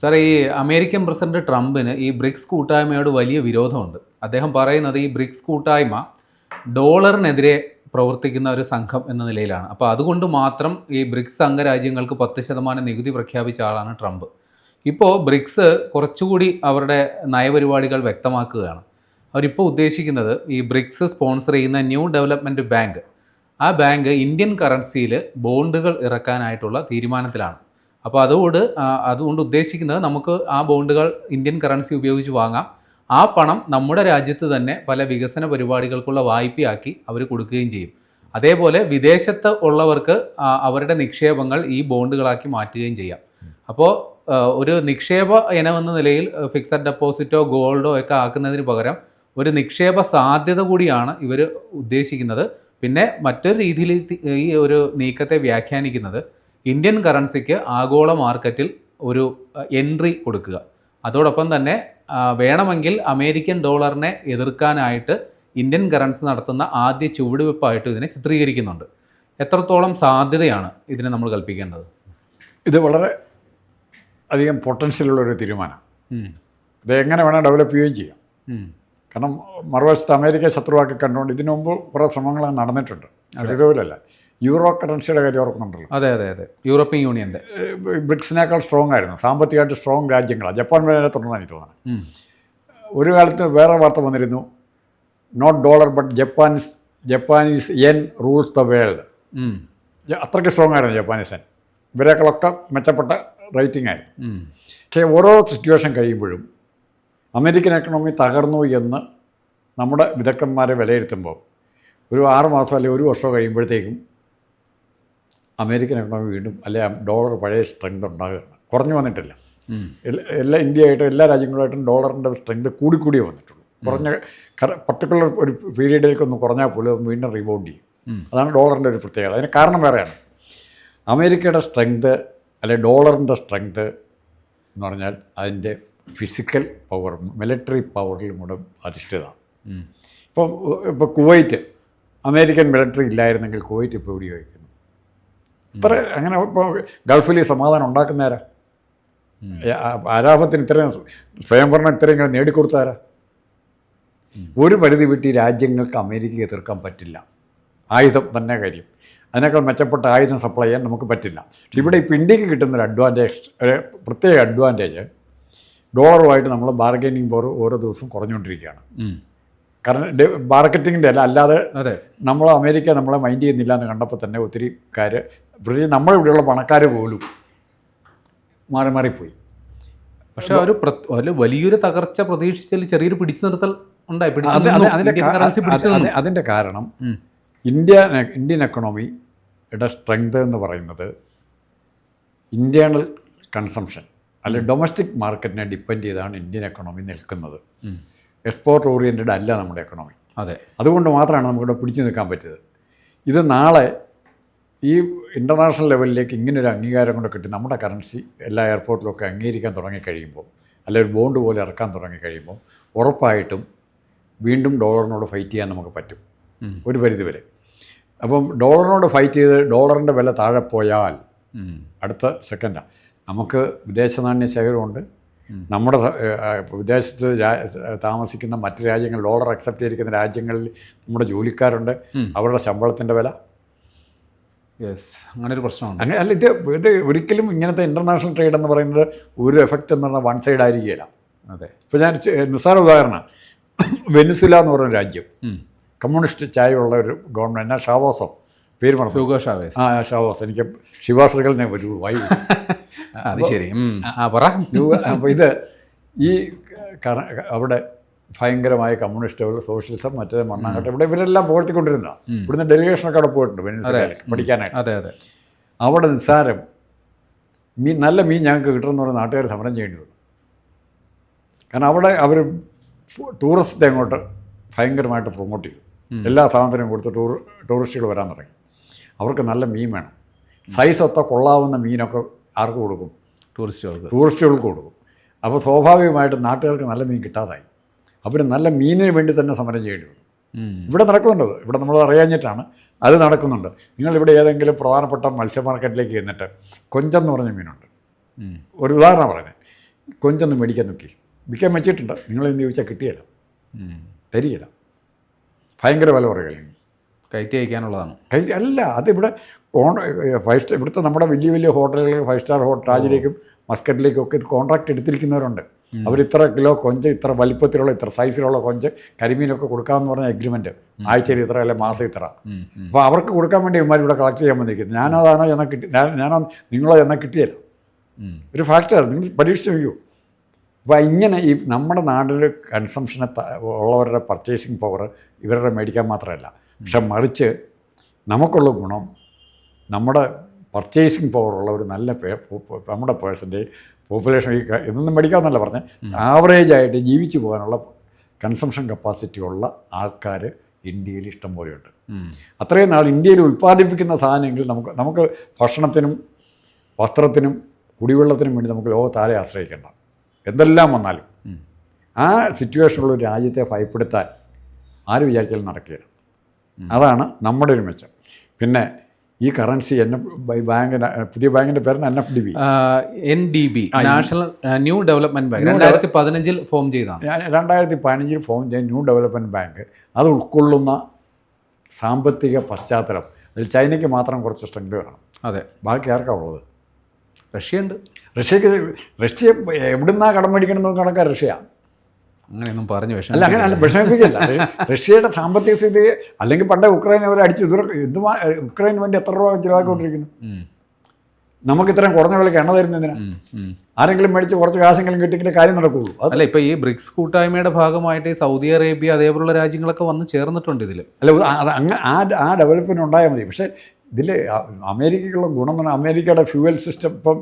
Sir ഈ American president ട്രംപിന് ഈ ബ്രിക്സ് കൂട്ടായ്മയോട് വലിയ വിരോധമുണ്ട്. അദ്ദേഹം പറയുന്നത് ഈ ബ്രിക്സ് കൂട്ടായ്മ ഡോളറിനെതിരെ പ്രവർത്തിക്കുന്ന ഒരു സംഘം എന്ന നിലയിലാണ്. അപ്പോൾ അതുകൊണ്ട് മാത്രം ഈ ബ്രിക്സ് അംഗരാജ്യങ്ങൾക്ക് പത്ത് ശതമാനം നികുതി പ്രഖ്യാപിച്ച ആളാണ് ട്രംപ്. ഇപ്പോൾ ബ്രിക്സ് കുറച്ചുകൂടി അവരുടെ നയപരിപാടികൾ വ്യക്തമാക്കുകയാണ്. അവരിപ്പോൾ ഉദ്ദേശിക്കുന്നത് ഈ ബ്രിക്സ് സ്പോൺസർ ചെയ്യുന്ന ന്യൂ ഡെവലപ്മെന്റ് ബാങ്ക്. ആ ബാങ്ക് ഇന്ത്യൻ കറൻസിയിൽ ബോണ്ടുകൾ ഇറക്കാനായിട്ടുള്ള തീരുമാനത്തിലാണ്. അപ്പോൾ അതുകൊണ്ട് അതുകൊണ്ട് ഉദ്ദേശിക്കുന്നത് നമുക്ക് ആ ബോണ്ടുകൾ ഇന്ത്യൻ കറൻസി ഉപയോഗിച്ച് വാങ്ങാം. ആ പണം നമ്മുടെ രാജ്യത്ത് തന്നെ പല വികസന പരിപാടികൾക്കുള്ള വായ്പയാക്കി അവർ കൊടുക്കുകയും ചെയ്യും. അതേപോലെ വിദേശത്ത് ഉള്ളവർക്ക് അവരുടെ നിക്ഷേപങ്ങൾ ഈ ബോണ്ടുകളാക്കി മാറ്റുകയും ചെയ്യാം. അപ്പോൾ ഒരു നിക്ഷേപ ഇനമെന്ന നിലയിൽ ഫിക്സഡ് ഡെപ്പോസിറ്റോ ഗോൾഡോ ഒക്കെ ആക്കുന്നതിന് പകരം ഒരു നിക്ഷേപ സാധ്യത കൂടിയാണ് ഇവർ ഉദ്ദേശിക്കുന്നത്. പിന്നെ മറ്റൊരു രീതിയിൽ ഈ ഒരു നീക്കത്തെ വ്യാഖ്യാനിക്കുന്നത്. ഇന്ത്യൻ കറൻസിക്ക് ആഗോള മാർക്കറ്റിൽ ഒരു എൻട്രി കൊടുക്കുക. അതോടൊപ്പം തന്നെ വേണമെങ്കിൽ അമേരിക്കൻ ഡോളറിനെ എതിർക്കാനായിട്ട് ഇന്ത്യൻ കറൻസി നടത്തുന്ന ആദ്യ ചുവടുവെപ്പായിട്ട് ഇതിനെ ചിത്രീകരിക്കുന്നുണ്ട്. എത്രത്തോളം സാധ്യതയാണ് ഇതിനെ നമ്മൾ കൽപ്പിക്കേണ്ടത്? ഇത് വളരെ അധികം പൊട്ടൻഷ്യലുള്ളൊരു തീരുമാനമാണ് തീരുമാനം ഇത് എങ്ങനെ വേണം ഡെവലപ്പ് ചെയ്യുകയും ചെയ്യാം. കാരണം മറുവശത്ത് അമേരിക്ക ശത്രുവാക്കി കണ്ടുകൊണ്ട് ഇതിനു മുമ്പ് കുറേ ശ്രമങ്ങൾ നടന്നിട്ടുണ്ട്. ചെറുതോലല്ല യൂറോ കറൻസിയുടെ കാര്യം ഓർക്കുന്നുണ്ടല്ലോ. അതെ അതെ അതെ. യൂറോപ്യൻ യൂണിയന്റെ ബ്രിക്സിനേക്കാൾ സ്ട്രോങ് ആയിരുന്നു. സാമ്പത്തികമായിട്ട് സ്ട്രോങ് രാജ്യങ്ങളാണ് ജപ്പാൻ വരെ തുടർന്നാണ് എനിക്ക് തോന്നുന്നത് ഒരു കാലത്ത് വേറെ വാർത്ത വന്നിരുന്നു. Not dollar but Japanese Japanese yen rules the world അത്രയ്ക്ക് സ്ട്രോങ് ആയിരുന്നു ജപ്പാനീസ് എൻ ഇവരെക്കാളൊക്കെ മെച്ചപ്പെട്ട റേറ്റിംഗ് ആയിരുന്നു. പക്ഷേ ഓരോ സിറ്റുവേഷൻ കഴിയുമ്പോഴും അമേരിക്കൻ എക്കണോമി തകർന്നു എന്ന് നമ്മുടെ വിദഗ്ധന്മാരെ വിലയിരുത്തുമ്പോൾ ഒരു ആറ് മാസം അല്ലെങ്കിൽ ഒരു വർഷം കഴിയുമ്പോഴത്തേക്കും അമേരിക്കൻ എക്കണോമി വീണ്ടും അല്ലെ ഡോളർ പഴയ സ്ട്രെങ്ത് ഉണ്ടാകുകയാണ് കുറഞ്ഞു വന്നിട്ടില്ല. എല്ലാ ഇന്ത്യയായിട്ടും എല്ലാ രാജ്യങ്ങളുമായിട്ടും ഡോളറിന്റെ സ്ട്രെങ്ത് കൂടിക്കൂടിയേ വന്നിട്ടുള്ളൂ. കുറഞ്ഞ പർട്ടിക്കുലർ ഒരു പീരീഡിലേക്ക് ഒന്ന് കുറഞ്ഞാൽ പോലും വീണ്ടും റീബൗണ്ട് ചെയ്യും. അതാണ് ഡോളറിന്റെ ഒരു പ്രത്യേകത. അതിന് കാരണം വേറെയാണ്. അമേരിക്കയുടെ സ്ട്രെങ്ത് അല്ലെ ഡോളറിന്റെ സ്ട്രെങ്ത് എന്ന് പറഞ്ഞാൽ അതിന്റെ ഫിസിക്കൽ പവർ മിലിറ്ററി പവറിലും കൂടെ അധിഷ്ഠിതമാണ്. ഉം. ഇപ്പം ഇപ്പോൾ കുവൈറ്റ് അമേരിക്കൻ മിലിറ്ററി ഇല്ലായിരുന്നെങ്കിൽ കുവൈറ്റ് ഇപ്പോൾ എവിടെ വയ്ക്കുന്നു ഇത്ര അങ്ങനെ ഇപ്പോൾ ഗൾഫിൽ സമാധാനം ഉണ്ടാക്കുന്നേരാ ആരാപത്തിന് ഇത്രയും സ്വയംഭരണം ഇത്രയും നേടിക്കൊടുത്താരാ ഒരു പരിധി വിട്ട് രാജ്യങ്ങൾക്ക് അമേരിക്കയെ എതിർക്കാൻ പറ്റില്ല. ആയുധം തന്നെ കാര്യം. അതിനേക്കാൾ മെച്ചപ്പെട്ട ആയുധം സപ്ലൈ ചെയ്യാൻ നമുക്ക് പറ്റില്ല. പക്ഷെ ഇവിടെ ഇപ്പോൾ ഇന്ത്യയ്ക്ക് കിട്ടുന്നൊരു അഡ്വാന്റേജ് ഒരു പ്രത്യേക അഡ്വാന്റേജ് ഡോളറുമായിട്ട് നമ്മൾ ബാർഗൈനിങ് പവർ ഓരോ ദിവസവും കുറഞ്ഞുകൊണ്ടിരിക്കുകയാണ്. കാരണം മാർക്കറ്റിങ്ങിന്റെ അല്ല അല്ലാതെ നമ്മൾ അമേരിക്ക നമ്മളെ മൈൻഡ് ചെയ്യുന്നില്ല എന്ന് കണ്ടപ്പോൾ തന്നെ ഒത്തിരി കാര്യം പ്രത്യേകിച്ച് നമ്മുടെ ഇവിടെയുള്ള പണക്കാർ പോലും മാറി മാറിപ്പോയി. പക്ഷെ ഒരു ഒരു വലിയൊരു തകർച്ച പ്രതീക്ഷിച്ചതിൽ ചെറിയൊരു പിടിച്ചു നിർത്തൽ ഉണ്ടായി. അതിന്റെ. അതിന്റെ കാരണം ഇന്ത്യ ഇന്ത്യൻ എക്കണോമിയുടെ സ്ട്രെങ്ത് എന്ന് പറയുന്നത് ഇന്റേണൽ കൺസംഷൻ അല്ലെ ഡൊമസ്റ്റിക് മാർക്കറ്റിനെ ഡിപ്പെൻഡ് ചെയ്താണ് ഇന്ത്യൻ എക്കണോമി നിൽക്കുന്നത്. എക്സ്പോർട്ട് ഓറിയന്റഡ് അല്ല നമ്മുടെ എക്കണോമി അതെ. അതുകൊണ്ട് മാത്രമാണ് നമുക്കിവിടെ പിടിച്ചു നിൽക്കാൻ പറ്റിയത്. ഇത് നാളെ ഈ ഇന്റർനാഷണൽ ലെവലിലേക്ക് ഇങ്ങനെ ഒരു അംഗീകാരം കൊണ്ട് കിട്ടി. നമ്മുടെ കറൻസി എല്ലാ എയർപോർട്ടിലൊക്കെ അംഗീകരിക്കാൻ തുടങ്ങിക്കഴിയുമ്പോൾ അല്ലെ ഒരു ബോണ്ട് പോലെ ഇറക്കാൻ തുടങ്ങിക്കഴിയുമ്പോൾ ഉറപ്പായിട്ടും വീണ്ടും ഡോളറിനോട് ഫൈറ്റ് ചെയ്യാൻ നമുക്ക് പറ്റും. ഒരു പരിധിവരെ അപ്പം ഡോളറിനോട് ഫൈറ്റ് ചെയ്ത് ഡോളറിന്റെ വില താഴെ പോയാൽ അടുത്ത സെക്കൻഡാണ് നമുക്ക് വിദേശ നാണ്യ ശേഖരമുണ്ട്. നമ്മുടെ വിദേശത്ത് രാ- താമസിക്കുന്ന മറ്റ് രാജ്യങ്ങൾ ഡോളർ അക്സെപ്റ്റ് ചെയ്തിരിക്കുന്ന രാജ്യങ്ങളിൽ നമ്മുടെ ജോലിക്കാരുണ്ട്. അവരുടെ ശമ്പളത്തിന്റെ വില യെസ് അങ്ങനെ ഒരു പ്രശ്നമാണ് അങ്ങനെ അല്ല ഇത് ഇത് ഒരിക്കലും ഇങ്ങനത്തെ ഇന്റർനാഷണൽ ട്രേഡ് എന്ന് പറയുന്നത് ഒരു എഫക്റ്റ് എന്ന് പറഞ്ഞാൽ വൺ സൈഡ് ആയിരിക്കുകയില്ല. അതെ. ഇപ്പോൾ ഞാൻ നിസ്സാര ഉദാഹരണം. വെനിസുല എന്ന് പറയുന്ന രാജ്യം. കമ്മ്യൂണിസ്റ്റ് ചായയുള്ള ഒരു ഗവൺമെന്റ് ഷാവാസോ ഷാവോസോ? പേര് പറഞ്ഞു ഹ്യൂഗോ ഷാവേസ്. ആ ഷാവോസ്. എനിക്ക് ശിവാശ്രീകളിനെ ഒരു വായു അത് ശരി. ആ പറ. അപ്പോൾ ഇത് ഈ അവിടെ ഭയങ്കരമായ കമ്മ്യൂണിസ്റ്റുകൾ സോഷ്യലിസം മറ്റേ മണ്ണാങ്കട്ട ഇവിടെ ഇവരെല്ലാം പോർത്തിക്കൊണ്ടിരുന്ന ഇവിടുന്ന് ഡെലിഗേഷനൊക്കെ അവിടെ പോയിട്ടുണ്ട് വെനിസുലയിലേക്ക് പഠിക്കാനായിട്ട്. അതെ അതെ. അവിടെ നിസ്സാരം മീൻ നല്ല മീൻ ഞങ്ങൾക്ക് കിട്ടുമെന്ന് പറഞ്ഞ നാട്ടുകാർ സമരം ചെയ്യേണ്ടി വന്നു. കാരണം അവിടെ അവർ ടൂറിസ്റ്റ് അങ്ങോട്ട് ഭയങ്കരമായിട്ട് പ്രൊമോട്ട് ചെയ്തു. എല്ലാ സാധനത്തിനും കൊടുത്ത് ടൂർ ടൂറിസ്റ്റുകൾ വരാൻ തുടങ്ങി. അവർക്ക് നല്ല മീൻ വേണം. സൈസ് ഒത്ത കൊള്ളാവുന്ന മീനൊക്കെ ആർക്ക് കൊടുക്കും? ടൂറിസ്റ്റുകൾക്ക്. ടൂറിസ്റ്റുകൾക്ക് കൊടുക്കും. അപ്പോൾ സ്വാഭാവികമായിട്ടും നാട്ടുകാർക്ക് നല്ല മീൻ കിട്ടാതായി. അവർ നല്ല മീനിന് വേണ്ടി തന്നെ സമരം ചെയ്യേണ്ടി വന്നു. ഇവിടെ നടക്കുന്നുണ്ട് ഇവിടെ നമ്മൾ അറിയാഞ്ഞിട്ടാണ്. അത് നടക്കുന്നുണ്ട്. നിങ്ങളിവിടെ ഏതെങ്കിലും പ്രധാനപ്പെട്ട മത്സ്യ മാർക്കറ്റിലേക്ക് ചെന്നിട്ട് കൊഞ്ചെന്ന് പറഞ്ഞ മീനുണ്ട്. ഒരു ഉദാഹരണം പറഞ്ഞത് കൊഞ്ചൊന്ന് മേടിക്കാൻ നോക്കി. വിൽക്കാൻ വെച്ചിട്ടുണ്ട്. നിങ്ങൾ എന്ന് ചോദിച്ചാൽ കിട്ടിയല്ല. തരികയില്ല ഭയങ്കര വില പറയുകയാണ് കയറ്റി അയക്കാനുള്ളതാണ്. കഴിച്ച് അല്ല അതിവിടെ കോൺ ഫൈവ് സ്റ്റാർ ഇവിടുത്തെ നമ്മുടെ വലിയ വലിയ ഹോട്ടലുകൾ ഫൈവ് സ്റ്റാർ ഹോട്ടൽ രാജിലേക്കും മസ്കറ്റിലേക്കും ഒക്കെ ഇത് കോൺട്രാക്ട് എടുത്തിരിക്കുന്നവരുണ്ട്. അവർ ഇത്ര കിലോ കൊഞ്ച് ഇത്ര വലിപ്പത്തിലുള്ള ഇത്ര സൈസിലുള്ള കൊഞ്ച് കരിമീനൊക്കെ കൊടുക്കാമെന്ന് പറഞ്ഞ എഗ്രിമെന്റ് ആഴ്ചയിൽ ഇത്ര അല്ലെ മാസം ഇത്ര. അപ്പോൾ അവർക്ക് കൊടുക്കാൻ വേണ്ടി ഇവന്മാർ ഇവിടെ കളക്ട് ചെയ്യാൻ വന്നിരിക്കുന്നത്. ഞാനതാണോ എന്നാൽ കിട്ടി ഞാനോ നിങ്ങളോ എന്നാൽ കിട്ടിയല്ല. ഒരു ഫാക്ടർ നിങ്ങൾ പരീക്ഷിച്ച് നോക്കൂ അപ്പോൾ ഇങ്ങനെ ഈ നമ്മുടെ നാട്ടിൽ കൺസംഷന് ഉള്ളവരുടെ പർച്ചേസിങ് പവർ ഇവരുടെ മേടിക്കാൻ മാത്രമല്ല. പക്ഷെ മറിച്ച് നമുക്കുള്ള ഗുണം നമ്മുടെ പർച്ചേസിങ് പവർ ഉള്ള ഒരു നല്ല നമ്മുടെ പേഴ്സന്റെ പോപ്പുലേഷൻ ഈ ഇതൊന്നും മേടിക്കാമെന്നല്ല പറഞ്ഞ്. ആവറേജ് ആയിട്ട് ജീവിച്ചു പോകാനുള്ള കൺസംഷൻ കപ്പാസിറ്റി ഉള്ള ആൾക്കാർ ഇന്ത്യയിൽ ഇഷ്ടം പോലെയുണ്ട്. അത്രയും നാൾ ഇന്ത്യയിൽ ഉൽപ്പാദിപ്പിക്കുന്ന സാധനങ്ങൾ നമുക്ക് നമുക്ക് ഭക്ഷണത്തിനും വസ്ത്രത്തിനും കുടിവെള്ളത്തിനും വേണ്ടി നമുക്ക് ലോകത്താരെ ആശ്രയിക്കേണ്ട. എന്തെല്ലാം വന്നാലും ആ സിറ്റുവേഷനുള്ള ഒരു രാജ്യത്തെ ഭയപ്പെടുത്താൻ ആര് വിചാരിച്ചാലും നടക്കുകയില്ല. അതാണ് നമ്മുടെ ഒരു മെച്ചം. പിന്നെ ഈ കറൻസി എൻ എഫ് ബാങ്കിന്റെ പുതിയ ബാങ്കിന്റെ പേരാണ് N F D B N D B national new development bank രണ്ടായിരത്തി പതിനഞ്ചിൽ ഫോം ചെയ്തതാണ് രണ്ടായിരത്തി പതിനഞ്ചിൽ ഫോം ചെയ്ത ന്യൂ ഡെവലപ്മെന്റ് ബാങ്ക് അത് ഉൾക്കൊള്ളുന്ന സാമ്പത്തിക പശ്ചാത്തലം. അതിൽ ചൈനയ്ക്ക് മാത്രം കുറച്ച് സ്ട്രെങ്ത് വേണം. അതെ. ബാക്കി ആർക്കാണ് ഉള്ളത്? റഷ്യ ഉണ്ട് റഷ്യക്ക് റഷ്യ എവിടുന്നാ കടം മേടിക്കണമെന്ന് കണക്കാണ് റഷ്യ. അങ്ങനെയൊന്നും പറഞ്ഞു വിഷം അല്ല അങ്ങനെ അല്ല വിഷമിപ്പിക്കില്ല. റഷ്യയുടെ സാമ്പത്തിക സ്ഥിതി അല്ലെങ്കിൽ പണ്ട് ഉക്രൈൻ അവർ അടിച്ചു ഇതുവരെ എന്തുമാ ഉക്രൈന് വേണ്ടി എത്ര രൂപ ചിലവാക്കിക്കൊണ്ടിരിക്കുന്നു? നമുക്ക് ഇത്രയും കുറഞ്ഞ വിലക്ക് എണ്ണ തരുന്നതിനാ. ആരെങ്കിലും മേടിച്ച് കുറച്ച് കാശെങ്കിലും കിട്ടിയെങ്കിലേ കാര്യം നടക്കുള്ളൂ. അല്ല ഇപ്പൊ ഈ ബ്രിക്സ് കൂട്ടായ്മയുടെ ഭാഗമായിട്ട് ഈ സൗദി അറേബ്യ അതേപോലുള്ള രാജ്യങ്ങളൊക്കെ വന്ന് ചേർന്നിട്ടുണ്ട് ഇതിൽ അല്ല അങ്ങ് ആ ആ ഡെവലപ്മെന്റ് ഉണ്ടായാൽ മതി. പക്ഷേ ഇതിൽ അമേരിക്കയ്ക്കുള്ള ഗുണം എന്ന് പറഞ്ഞാൽ അമേരിക്കയുടെ ഫ്യൂവൽ സിസ്റ്റം ഇപ്പം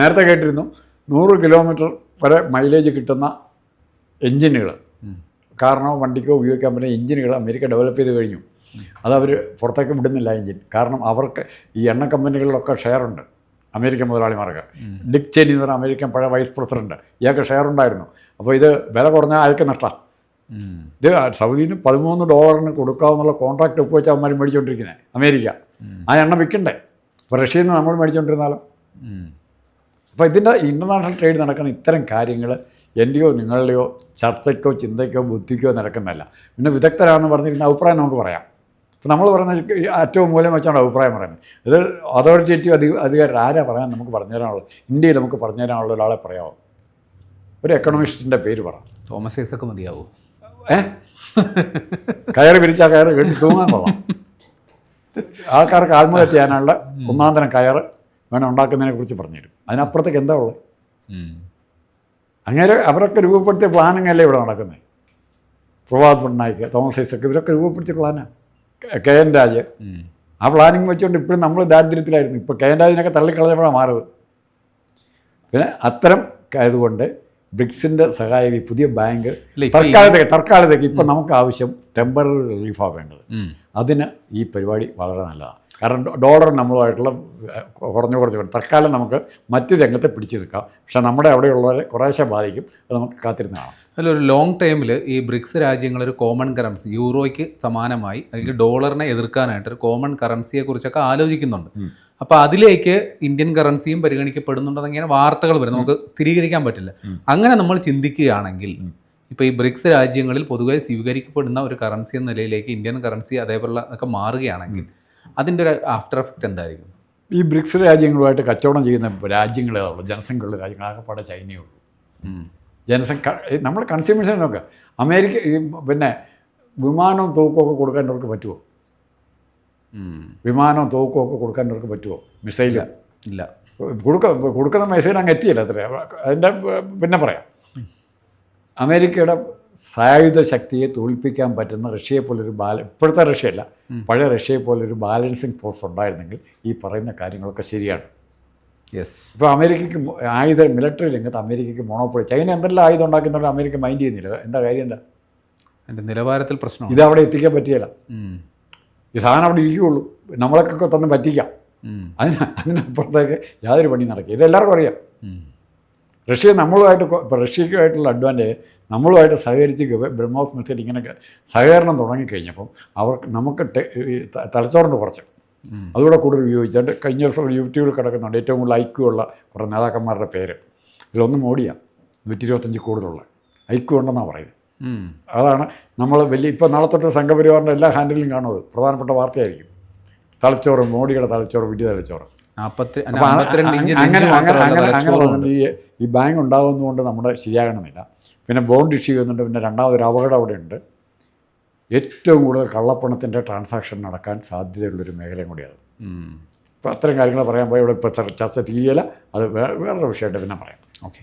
നേരത്തെ കേട്ടിരുന്നു നൂറ് കിലോമീറ്റർ വരെ മൈലേജ് കിട്ടുന്ന എൻജിനുകൾ കാരണം വണ്ടിക്കോ ഉപയോഗിക്കാൻ പറ്റുന്ന എഞ്ചിനുകൾ അമേരിക്ക ഡെവലപ്പ് ചെയ്ത് കഴിഞ്ഞു. അതവർ പുറത്തേക്ക് വിടുന്നില്ല എഞ്ചിൻ കാരണം അവർക്ക് ഈ എണ്ണ കമ്പനികളിലൊക്കെ ഷെയറുണ്ട് അമേരിക്കൻ മുതലാളിമാർക്ക് ഡിക് ചെനി എന്ന് പറഞ്ഞ അമേരിക്കൻ പഴയ വൈസ് പ്രസിഡന്റ് ഇയാൾക്ക് ഷെയർ ഉണ്ടായിരുന്നു. അപ്പോൾ ഇത് വില കുറഞ്ഞാൽ അയാൾക്ക് നഷ്ടമാണ്. ഇത് സൗദിന് പതിമൂന്ന് ഡോളറിന് കൊടുക്കാവുന്നുള്ള കോൺട്രാക്ട് ഒപ്പുവെച്ച് അവന്മാർ മേടിച്ചുകൊണ്ടിരിക്കുന്നത് അമേരിക്ക. ആ എണ്ണ വിൽക്കണ്ടേ അപ്പോൾ റഷ്യയിൽ നിന്ന് നമ്മൾ മേടിച്ചുകൊണ്ടിരുന്നാലോ അപ്പോൾ ഇതിന്റെ ഇന്റർനാഷണൽ ട്രേഡ് നടക്കുന്ന ഇത്തരം കാര്യങ്ങൾ എന്റെയോ നിങ്ങളുടെയോ ചർച്ചയ്ക്കോ ചിന്തയ്ക്കോ ബുദ്ധിക്കോ നടക്കുന്നതല്ല. പിന്നെ വിദഗ്ധരാണെന്ന് പറഞ്ഞിരുന്ന അഭിപ്രായം നമുക്ക് പറയാം. ഇപ്പം നമ്മൾ പറയുന്ന ഏറ്റവും മൂലം വെച്ചാണ് അഭിപ്രായം പറയുന്നത്. ഇത് അതോറിറ്റേറ്റീവ് അധിക അധികാരം ആരാ പറയാൻ നമുക്ക് പറഞ്ഞു തരാനുള്ളത് ഇന്ത്യയിൽ നമുക്ക് പറഞ്ഞു തരാനുള്ള ഒരാളെ പറയാമോ ഒരു എക്കണോമിസ്റ്റിന്റെ പേര് പറ. തോമസ് ഐസക്ക് മതിയാവോ? ഏ? കയറ് പിരിച്ചാൽ കയറ് വീട്ടിൽ തൂങ്ങാൻ കൊള്ളാം. ആൾക്കാർക്ക് ആത്മഹത്യ ചെയ്യാനുള്ള ഒന്നാം തരം കയറ് വേണം ഉണ്ടാക്കുന്നതിനെ കുറിച്ച് പറഞ്ഞുതരും. അതിനപ്പുറത്തേക്ക് എന്താ ഉള്ളത്. അങ്ങനെ അവരൊക്കെ രൂപപ്പെടുത്തിയ പ്ലാനിങ്ങല്ലേ ഇവിടെ നടക്കുന്നത്? പ്രഭാത് പട്നായിക്ക് തോമസ് ഐസക്ക് ഇവരൊക്കെ രൂപപ്പെടുത്തിയ പ്ലാനാണ് കെ എൻ രാജ്. ആ പ്ലാനിങ് വെച്ചുകൊണ്ട് ഇപ്പോഴും നമ്മൾ ദാരിദ്ര്യത്തിലായിരുന്നു. ഇപ്പോൾ കെ എൻ രാജിനൊക്കെ തള്ളിക്കളഞ്ഞപ്പോഴാണ് മാറിയത്. പിന്നെ അത്തരം ആയതുകൊണ്ട് ബ്രിക്സിന്റെ സഹായം ഈ പുതിയ ബാങ്ക് തൽക്കാലത്തേക്ക് തൽക്കാലത്തേക്ക് ഇപ്പം നമുക്ക് ആവശ്യം ടെമ്പററി റിലീഫാണ് വേണ്ടത്. അതിന് ഈ പരിപാടി വളരെ നല്ലതാണ്. കാരണം ഡോളർ നമ്മളുമായിട്ടുള്ള കുറഞ്ഞു കുറഞ്ഞു. തൽക്കാലം നമുക്ക് മറ്റ് രംഗത്തെ പിടിച്ചു നിൽക്കാം പക്ഷേ നമ്മുടെ അവിടെയുള്ളവരെ കുറേശ്ശെ ബാധിക്കും. അത് നമുക്ക് കാത്തിരുന്ന് കാണാം അല്ല ഒരു ലോങ് ടൈമിൽ ഈ ബ്രിക്സ് രാജ്യങ്ങൾ ഒരു കോമൺ കറൻസി യൂറോയ്ക്ക് സമാനമായി അല്ലെങ്കിൽ ഡോളറിനെ എതിർക്കാനായിട്ട് ഒരു കോമൺ കറൻസിയെക്കുറിച്ചൊക്കെ ആലോചിക്കുന്നുണ്ട്. അപ്പോൾ അതിലേക്ക് ഇന്ത്യൻ കറൻസിയും പരിഗണിക്കപ്പെടുന്നുണ്ടെന്ന് ഇങ്ങനെ വാർത്തകൾ വരും നമുക്ക് സ്ഥിരീകരിക്കാൻ പറ്റില്ല. അങ്ങനെ നമ്മൾ ചിന്തിക്കുകയാണെങ്കിൽ ഇപ്പോൾ ഈ ബ്രിക്സ് രാജ്യങ്ങളിൽ പൊതുവെ സ്വീകരിക്കപ്പെടുന്ന ഒരു കറൻസി എന്ന നിലയിലേക്ക് ഇന്ത്യൻ കറൻസി അതേപോലെ ഒക്കെ മാറുകയാണെങ്കിൽ അതിന്റെ ഒരു ആഫ്റ്റർ എഫക്റ്റ് എന്തായിരിക്കും? ഈ ബ്രിക്സ് രാജ്യങ്ങളുമായിട്ട് കച്ചവടം ചെയ്യുന്ന രാജ്യങ്ങളേ ഉള്ളൂ ജനസംഖ്യയുള്ള രാജ്യങ്ങൾ ആകെപ്പാടെ ചൈനയേ ഉള്ളൂ. ഉം. ജനസംഖ്യ നമ്മൾ കൺസ്യൂമേഴ്സിനെ നോക്കുക അമേരിക്ക പിന്നെ വിമാനവും തൂക്കമൊക്കെ കൊടുക്കാൻ അവർക്ക് പറ്റുമോ. വിമാനവും തൂക്കമൊക്കെ കൊടുക്കാൻ അവർക്ക് പറ്റുമോ മിസൈൽ ഇല്ല. കൊടുക്ക കൊടുക്കുന്ന മെസ്സേജ് അങ്ങ് എത്തിയില്ല അത്ര. അതിന്റെ പിന്നെ പറയാം. അമേരിക്കയുടെ സായുധ ശക്തിയെ തോൽപ്പിക്കാൻ പറ്റുന്ന റഷ്യയെ പോലൊരു ബാല ഇപ്പോഴത്തെ റഷ്യയല്ല പഴയ റഷ്യയെ പോലൊരു ബാലൻസിങ് ഫോഴ്സ് ഉണ്ടായിരുന്നെങ്കിൽ ഈ പറയുന്ന കാര്യങ്ങളൊക്കെ ശരിയാണ്. യെസ് ഇപ്പോൾ അമേരിക്കയ്ക്ക് ആയുധ മിലിറ്ററി രംഗത്ത് അമേരിക്കയ്ക്ക് മോണോപ്പൊളി ചൈന എന്തെല്ലാം ആയുധം ഉണ്ടാക്കുന്നുണ്ട് അമേരിക്ക മൈൻഡ് ചെയ്യുന്നില്ല. എന്താ കാര്യം എന്താ? എന്റെ നിലവാരത്തിൽ പ്രശ്നം ഇത് അവിടെ എത്തിക്കാൻ പറ്റിയല്ല. ഈ സാധനം അവിടെ ഇരിക്കുകയുള്ളൂ. നമ്മളൊക്കെ തന്നെ പറ്റിക്കാം. അതിന് അതിനപ്പുറത്തേക്ക് യാതൊരു പണി നടക്കില്ല. ഇതെല്ലാവർക്കും അറിയാം. റഷ്യ നമ്മളുമായിട്ട് ഇപ്പോൾ റഷ്യക്കുമായിട്ടുള്ള അഡ്വാന്റേജ് നമ്മളുമായിട്ട് സഹകരിച്ച് ബ്രഹ്മോസ് മെത്തേഡ് ഇങ്ങനെ സഹകരണം തുടങ്ങിക്കഴിഞ്ഞപ്പം അവർക്ക് നമുക്ക് തലച്ചോറിന്റെ കുറച്ച്. അതുകൂടെ കൂടുതൽ ഉപയോഗിച്ചിട്ട് കഴിഞ്ഞ ദിവസം യൂട്യൂബിൽ കിടക്കുന്നുണ്ട് ഏറ്റവും കൂടുതൽ ഐക്യമുള്ള കുറേ നേതാക്കന്മാരുടെ പേര്. ഇതിലൊന്ന് മോഡിയാണ് നൂറ്റി ഇരുപത്തഞ്ച് കൂടുതലുള്ള ഐക്യം ഉണ്ടെന്നാണ് പറയുന്നത്. അതാണ് നമ്മൾ വലിയ ഇപ്പോൾ നാളെ തൊട്ട് സംഘപരിവാറിന്റെ എല്ലാ ഹാൻഡിലും കാണുന്നത്. പ്രധാനപ്പെട്ട വാർത്തയായിരിക്കും. തലച്ചോറ് മോഡിയുടെ തലച്ചോറ് വലിയ തലച്ചോറ്. അങ്ങനെ അങ്ങനെ അങ്ങനെ ഈ ബാങ്ക് ഉണ്ടാകുന്നതുകൊണ്ട് നമ്മുടെ ശരിയാകണമെന്നില്ല. പിന്നെ ബോണ്ട് ഇഷ്യൂ ചെയ്യുന്നുണ്ട്. പിന്നെ രണ്ടാമതൊരു അപകടം അവിടെ ഉണ്ട് ഏറ്റവും കൂടുതൽ കള്ളപ്പണത്തിന്റെ ട്രാൻസാക്ഷൻ നടക്കാൻ സാധ്യതയുള്ളൊരു മേഖലയും കൂടിയാണ്. ഇപ്പോൾ അപ്പോൾ അത്തരം കാര്യങ്ങൾ പറയാൻ പോയി ഇവിടെ ഇപ്പോൾ ചർച്ച തീയല അത് വേറെ വേറൊരു വിഷയമായിട്ട് പിന്നെ പറയാം. ഓക്കെ.